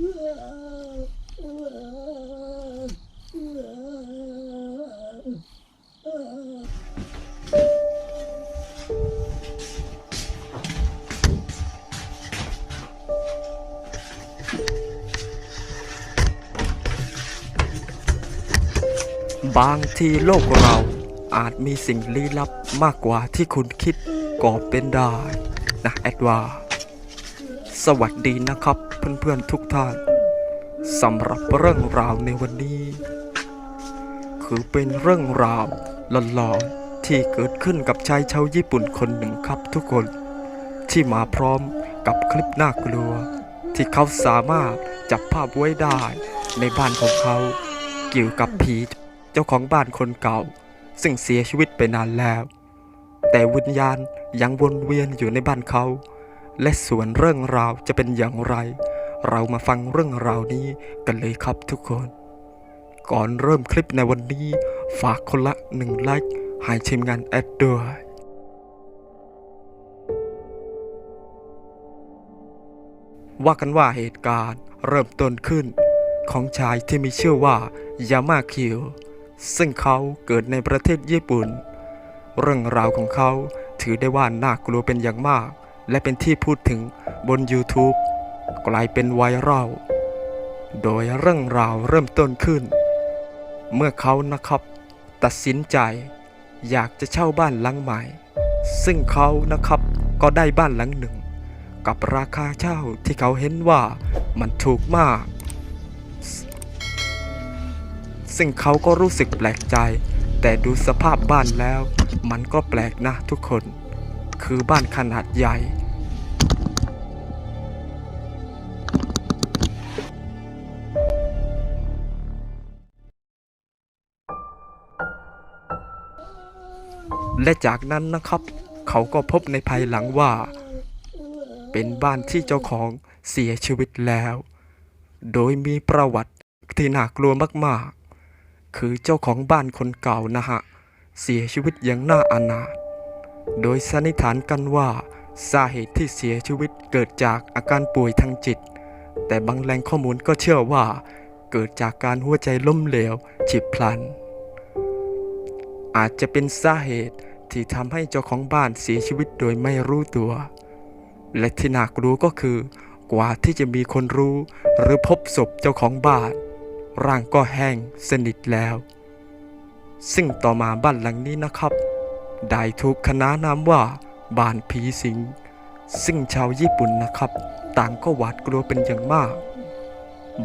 บางทีโลกเราอาจมีสิ่งลี้ลับมากกว่าที่คุณคิดก็เป็นได้นะแอดวา สวัสดีนะครับ เพื่อนๆทุกท่านสำหรับเรื่องราวในวันนี้ คือเป็นเรื่องราวหลอนๆที่เกิดขึ้นกับชายชาวญี่ปุ่นคนหนึ่งครับทุกคน ที่มาพร้อมกับคลิปน่ากลัว ที่เขาสามารถจับภาพไว้ได้ในบ้านของเขา เกี่ยวกับผีเจ้าของบ้านคนเก่า ซึ่งเสียชีวิตไปนานแล้ว แต่วิญญาณยังวนเวียนอยู่ในบ้านเขา และส่วนเรื่องราวจะเป็นอย่างไร เรามาฟังเรื่องราวนี้กันเลยครับทุกคน ก่อนเริ่มคลิปในวันนี้ ฝากคนละหนึ่งไลค์ให้ทีมงานแอดด้วยว่ากันว่าเหตุการณ์เริ่มต้นขึ้น ของชายที่มีชื่อว่ายามาคิวซึ่งเขาเกิดในประเทศญี่ปุ่น เรื่องราวของเขาถือได้ว่าน่ากลัวเป็นอย่างมาก และเป็นที่พูดถึงบน YouTube กลายเป็นไวรัลโดยเรื่องราวเริ่มต้นขึ้น เมื่อเขานะครับตัดสินใจ อยากจะเช่าบ้านหลังใหม่ ซึ่งเขานะครับก็ได้บ้านหลังหนึ่ง กับราคาเช่าที่เขาเห็นว่ามันถูกมาก ซึ่งเขาก็รู้สึกแปลกใจ แต่ดูสภาพบ้านแล้ว มันก็แปลกนะทุกคน คือบ้านขนาดใหญ่ และจากนั้นนะครับ เขาก็พบในภายหลังว่า เป็นบ้านที่เจ้าของเสียชีวิตแล้ว โดยมีประวัติที่น่ากลัวมากๆ คือเจ้าของบ้านคนเก่านะฮะ เสียชีวิตอย่างน่าอนาถ โดยสันนิษฐานกันว่าสาเหตุที่เสียชีวิตเกิดจากอาการป่วยทางจิต แต่บางแหล่งข้อมูลก็เชื่อว่า เกิดจากการหัวใจล้มเหลวฉิบพลัน อาจจะเป็นสาเหตุที่ทำให้เจ้าของบ้านเสียชีวิตโดยไม่รู้ตัว และที่น่ากลัวก็คือ กว่าที่จะมีคนรู้ หรือพบศพเจ้าของบ้าน ร่างก็แห้งสนิทแล้ว ซึ่งต่อมาบ้านหลังนี้นะครับได้ถูกคณะนามว่าบ้านผีสิง ซึ่งชาวญี่ปุ่นนะครับ ต่างก็หวาดกลัวเป็นอย่างมาก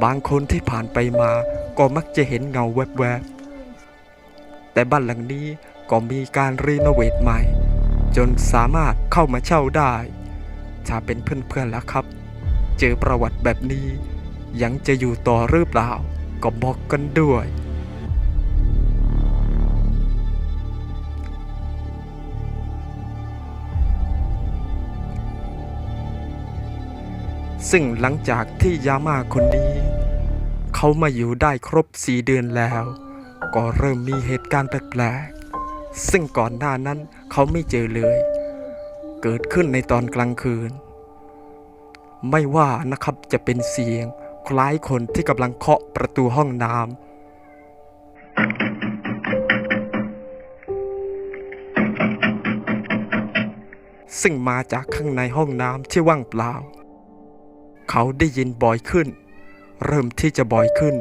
บางคนที่ผ่านไปมาก็มักจะเห็นเงาแวบๆ แต่บ้านหลังนี้ก็มีการรีโนเวทใหม่ จนสามารถเข้ามาเช่าได้ถ้าเป็นเพื่อนๆแล้วครับ เจอประวัติแบบนี้ ยังจะอยู่ต่อหรือเปล่า ก็บอกกันด้วย ซึ่งหลังจากที่ยาม่าคนนี้ เขามาอยู่ได้ครบสี่เดือนแล้ว ก็เริ่มมีเหตุการณ์แปลกๆ ซึ่งก่อนหน้านั้นเขาไม่เจอเลย เกิดขึ้นในตอนกลางคืน ไม่ว่านะครับจะเป็นเสียงคล้ายคนที่กำลังเคาะประตูห้องน้ำซึ่งมาจากข้างในห้องน้ำที่ว่างเปล่า เขาได้ยินบ่อยขึ้น เริ่มที่จะบ่อยขึ้น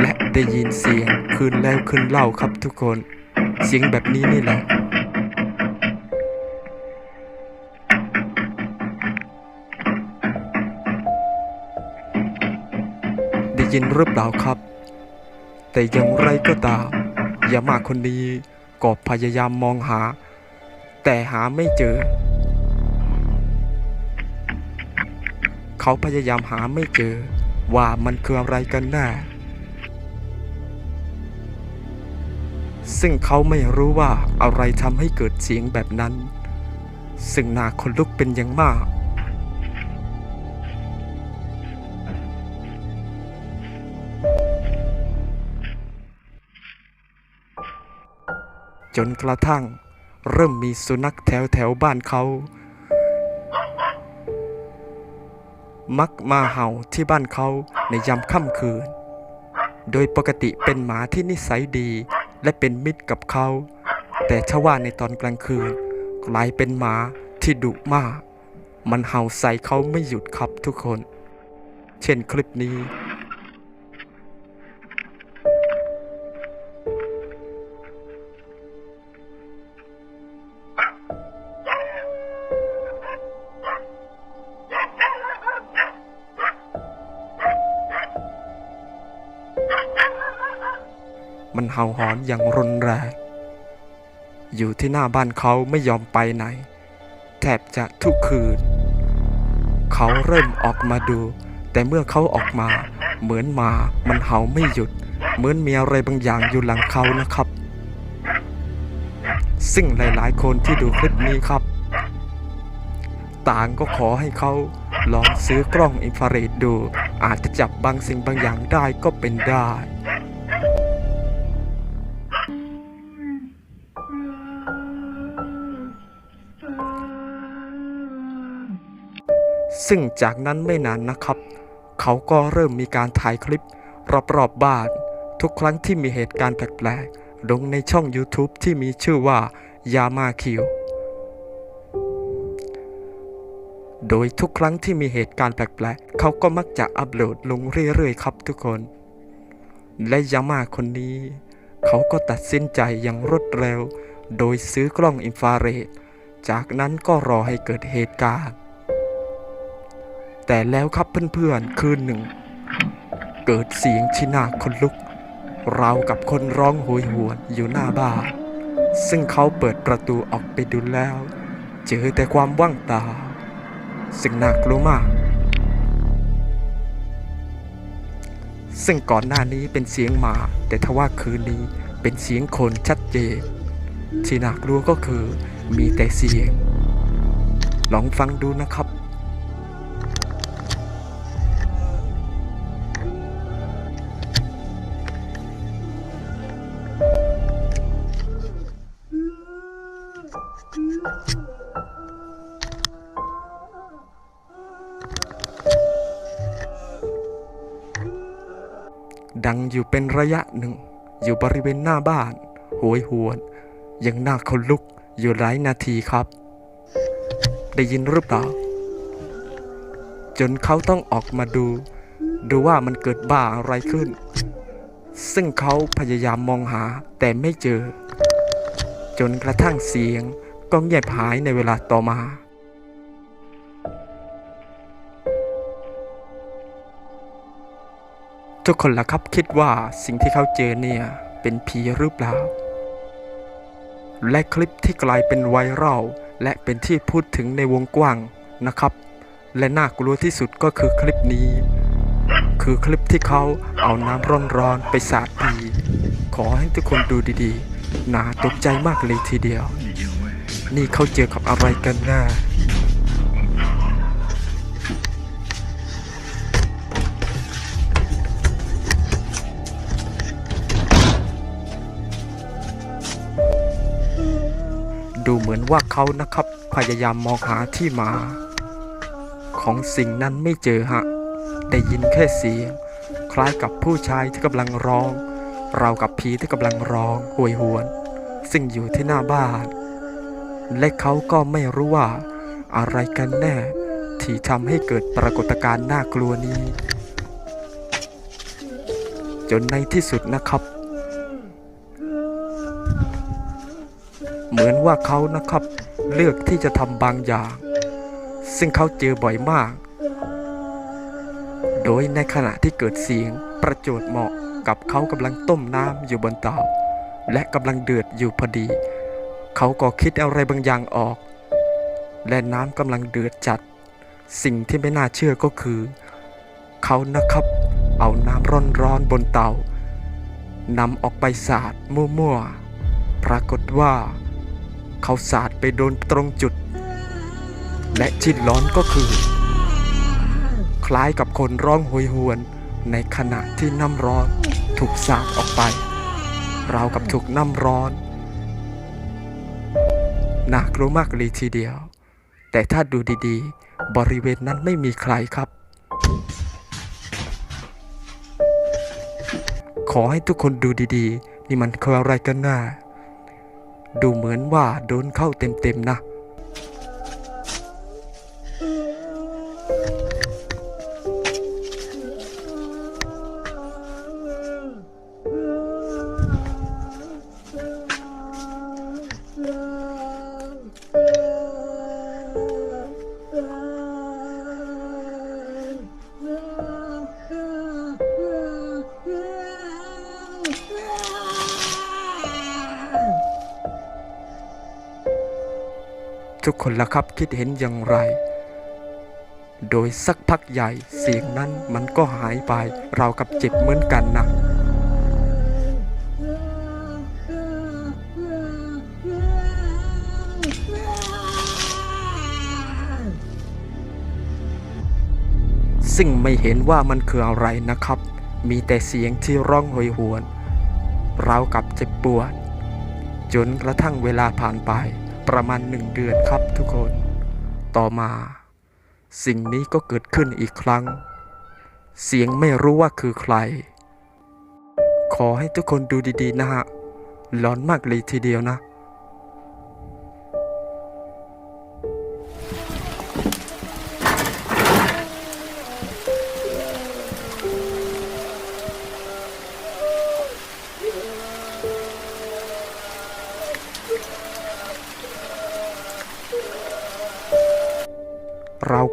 และได้ยินเสียงคืนแล้วคืนเล่าครับทุกคน เสียงแบบนี้นี่แหละได้ยินหรือเปล่าครับ แต่อย่างไรก็ตามยามาคนนี้ก็พยายามมองหา แต่หาไม่เจอ เขาพยายามหาไม่เจอว่ามันคืออะไรกันแน่ ซึ่งเขาไม่รู้ว่าอะไรทำให้เกิดเสียงแบบนั้น ซึ่งนาขนลุกเป็นอย่างมาก จนกระทั่งเริ่มมีสุนัขแถวแถวบ้านเขา มักมาเห่าที่บ้านเขาในยามค่ำคืน โดยปกติเป็นหมาที่นิสัยดี และเป็นมิตรกับเขา แต่ชว่าในตอนกลางคืน กลายเป็นหมาที่ดุมาก มันเห่าใส่เขาไม่หยุดครับทุกคน เช่นคลิปนี้ มันเห่าหอนอย่างรุนแรง อยู่ที่หน้าบ้านเขาไม่ยอมไปไหน แทบจะทุกคืน เขาเริ่มออกมาดู แต่เมื่อเขาออกมา เหมือนหมามันเห่าไม่หยุด เหมือนมีอะไรบางอย่างอยู่หลังเขานะครับ ซึ่งหลายๆ คนที่ดูคลิปนี้ครับ ต่างก็ขอให้เขาลองซื้อกล้องอินฟราเรดดู อาจจะจับบางสิ่งบางอย่างได้ก็เป็นได้ ซึ่งจากนั้นไม่นานนะครับ เขาก็เริ่มมีการถ่ายคลิป รอบๆบบ้าน ทุกครั้งที่มีเหตุการณ์แปลกๆ ลงในช่อง YouTube ที่มีชื่อว่ายามาคิวโดยทุกครั้งที่มีเหตุการณ์แปลกๆ เขาก็มักจะอัปโหลดลงเรื่อยๆ ครับทุกคน และยามาคนนี้ เขาก็ตัดสินใจอย่างรวดเร็ว โดยซื้อกล้องอินฟราเรด จากนั้นก็รอให้เกิดเหตุการณ์ แต่แล้วครับเพื่อนๆคืนหนึ่ง เกิดเสียงชินาคนลุกราวกับคนร้องโหยหวนอยู่หน้าบ้านซึ่งเขาเปิดประตูออกไปดูแล้ว เจอแต่ความว่างเปล่าซึ่งน่ากลัวมาก ซึ่งก่อนหน้านี้เป็นเสียงหมา แต่ทว่าคืนนี้เป็นเสียงคนชัดเจนที่น่ากลัวก็คือมีแต่เสียง ลองฟังดูนะครับ ดังอยู่เป็นระยะหนึ่ง อยู่บริเวณหน้าบ้านโหยหวน ยังน่าขนลุกอยู่หลายนาทีครับ ได้ยินหรือเปล่า จนเขาต้องออกมาดู ดูว่ามันเกิดบ้าอะไรขึ้น ซึ่งเขาพยายามมองหาแต่ไม่เจอ จนกระทั่งเสียงก็เงียบหายในเวลาต่อมา ทุกคนล่ะครับคิดว่าสิ่งที่เขาเจอเนี่ย เป็นผีหรือเปล่า และคลิปที่กลายเป็นไวรัลและเป็นที่พูดถึงในวงกว้างนะครับ และน่ากลัวที่สุดก็คือคลิปนี้ คือคลิปที่เขาเอาน้ำร้อนๆไปสาดผีขอให้ทุกคนดูดีๆน่าตกใจมากเลยทีเดียว นี่เขาเจอกับอะไรกันแน่ ดูเหมือนว่าเขานะครับพยายามมองหาที่มา ของสิ่งนั้นไม่เจอฮะ ได้ยินแค่เสียง คล้ายกับผู้ชายที่กำลังร้องเรากับผีที่กำลังร้องโหวยหวน ซึ่งอยู่ที่หน้าบ้าน และเขาก็ไม่รู้ว่า อะไรกันแน่ ที่ทำให้เกิดปรากฏการณ์น่ากลัวนี้ จนในที่สุดนะครับ เหมือนว่าเขานะครับ เลือกที่จะทำบางอย่าง ซึ่งเขาเจอบ่อยมาก โดยในขณะที่เกิดเสียงประโจทย์เหมาะกับเขากำลังต้มน้ำอยู่บนเตาและกำลังเดือดอยู่พอดี เขาก็คิดอะไรบางอย่างออก และน้ำกำลังเดือดจัด สิ่งที่ไม่น่าเชื่อก็คือ เขานะครับเอาน้ำร้อนๆบนเตานำออกไปสาดมั่วๆ ปรากฏว่า เขาสาดไปโดนตรงจุด และที่ร้อนก็คือ คล้ายกับคนร้องโหยหวนในขณะที่น้ำร้อนถูกสาดออกไป ราวกับถูกน้ำร้อนน่ากลัวมากเลยทีเดียว แต่ถ้าดูดีๆ บริเวณนั้นไม่มีใครครับ ขอให้ทุกคนดูดีๆ นี่มันคืออะไรกันน่า ดูเหมือนว่าโดนเข้าเต็มๆนะ ทุกคนละครับคิดเห็นอย่างไร โดยสักพักใหญ่เสียงนั้นมันก็หายไปเรากับเจ็บเหมือนกันนะซึ่งไม่เห็นว่ามันคืออะไรนะครับ มีแต่เสียงที่ร้องโหยหวน เรากับเจ็บปวด จนกระทั่งเวลาผ่านไป ประมาณหนึ่งเดือนครับทุกคน ต่อมา สิ่งนี้ก็เกิดขึ้นอีกครั้ง เสียงไม่รู้ว่าคือใคร ขอให้ทุกคนดูดีๆนะฮะหลอนมากเลยทีเดียวนะ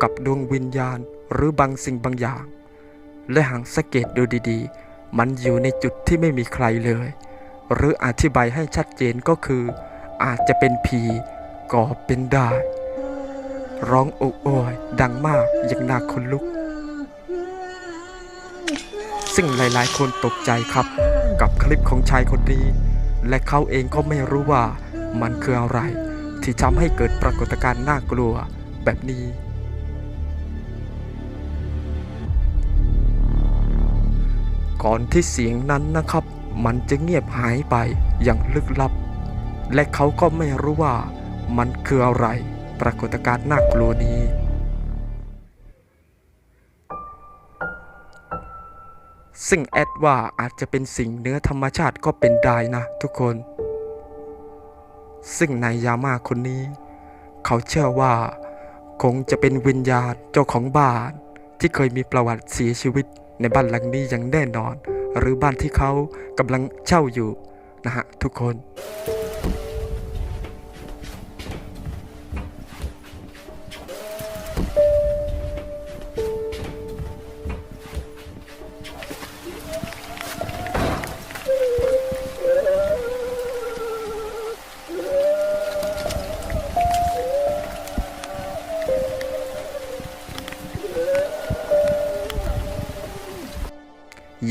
กับดวงวิญญาณหรือบางสิ่งบางอย่าง และหางสังเกตดูดีๆ มันอยู่ในจุดที่ไม่มีใครเลย หรืออธิบายให้ชัดเจนก็คือ อาจจะเป็นผีก็เป็นได้ ร้องโอ้โอยดังมากอย่างน่าขนลุก ซึ่งหลายๆ คนตกใจครับ กับคลิปของชายคนนี้ และเขาเองก็ไม่รู้ว่ามันคืออะไร ที่ทำให้เกิดปรากฏการณ์น่ากลัวแบบนี้ ก่อนที่เสียงนั้นนะครับ มันจะเงียบหายไปอย่างลึกลับ และเขาก็ไม่รู้ว่ามันคืออะไร ปรากฏการณ์น่ากลัวนี้ ซึ่งแอดว่าอาจจะเป็นสิ่งเนื้อธรรมชาติก็เป็นได้นะทุกคน ซึ่งนายยาม่าคนนี้ เขาเชื่อว่า คงจะเป็นวิญญาณเจ้าของบ้านที่เคยมีประวัติเสียชีวิต ในบ้านหลังนี้อย่างแน่นอน หรือบ้านที่เขากำลังเช่าอยู่นะฮะทุกคน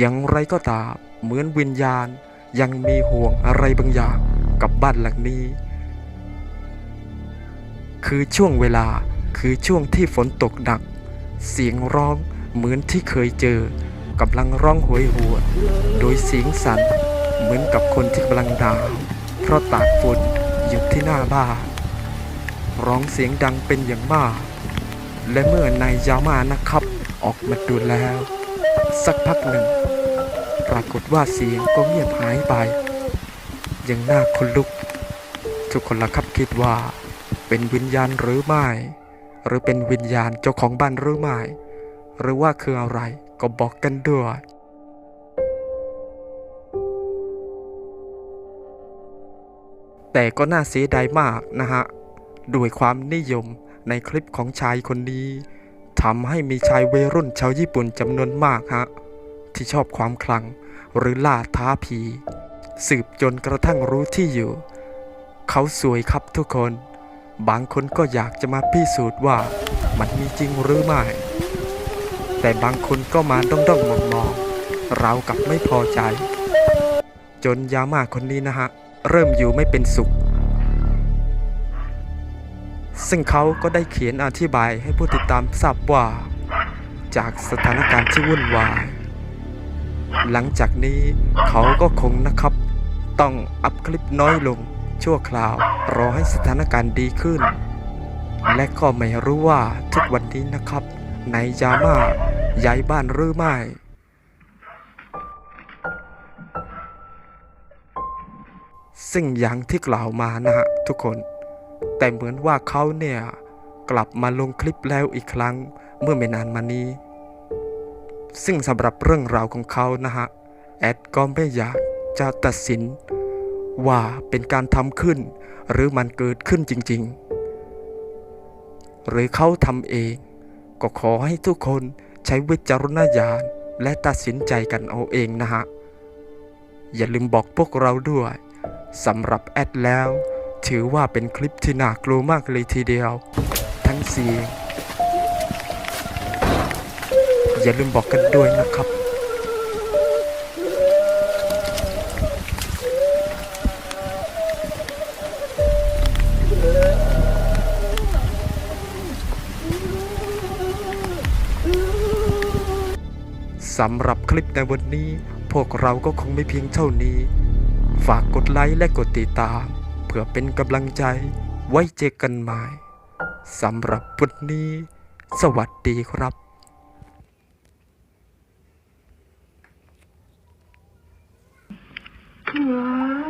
อย่างไรก็ตามเหมือนวิญญาณยังมีห่วงอะไรบางอย่างกับบ้านหลังนี้ คือช่วงเวลาคือช่วงที่ฝนตกหนัก เสียงร้องเหมือนที่เคยเจอกำลังร้องโหยหวนโดยเสียงสั่นเหมือนกับคนที่กำลังดาวเพราะตากฝนอยู่ที่หน้าบ้านร้องเสียงดังเป็นอย่างมาก และเมื่อนายยามานะครับ ออกมาดูแล้ว สักพักหนึ่ง ปรากฏว่าเสียงก็เงียบหายไป ยังน่าขนลุก ทุกคนละครับคิดว่า เป็นวิญญาณหรือไม่ หรือเป็นวิญญาณเจ้าของบ้านหรือไม่ หรือว่าคืออะไรก็บอกกันด้วยแต่ก็น่าเสียดายมากนะฮะ ด้วยความนิยมในคลิปของชายคนนี้ ทำให้มีชายวัยรุ่นชาวญี่ปุ่นจำนวนมากฮะ ที่ชอบความคลังหรือล่าท้าผี สืบจนกระทั่งรู้ที่อยู่ เขาสวยครับทุกคน บางคนก็อยากจะมาพิสูจน์ว่ามันมีจริงหรือไม่ แต่บางคนก็มาด้องด้องมองมองๆเรากับไม่พอใจ จนยามาคนนี้นะฮะ เริ่มอยู่ไม่เป็นสุข ซึ่งเขาก็ได้เขียนอธิบายให้ผู้ติดตามทราบว่า จากสถานการณ์ที่วุ่นวาย หลังจากนี้เขาก็คงนะครับ ต้องอัพคลิปน้อยลง ชั่วคราวรอให้สถานการณ์ดีขึ้น และก็ไม่รู้ว่าทุกวันนี้นะครับนายยาม่าย้ายบ้านหรือไม่ซึ่งอย่างที่กล่าวมานะฮะทุกคน แต่เหมือนว่าเขาเนี่ยกลับมาลงคลิปแล้วอีกครั้งเมื่อไม่นานมานี้ ซึ่งสำหรับเรื่องราวของเขานะฮะ แอดก็ไม่อยากจะตัดสิน ว่าเป็นการทำขึ้น หรือมันเกิดขึ้นจริง ๆ หรือเขาทำเอง ก็ขอให้ทุกคนใช้วิจารณญาณและตัดสินใจกันเอาเองนะฮะ อย่าลืมบอกพวกเราด้วยสำหรับแอดแล้ว ถือว่าเป็นคลิปที่น่ากลัวมากเลยทีเดียว ทั้งเสียง อย่าลืมบอกกันด้วยนะครับ สำหรับคลิปในวันนี้ พวกเราก็คงไม่เพียงเท่านี้ ฝากกดไลค์และกดติดตาม เพื่อเป็นกำลังใจไว้เจอกันใหม่สำหรับวันนี้ สวัสดีครับ Ah!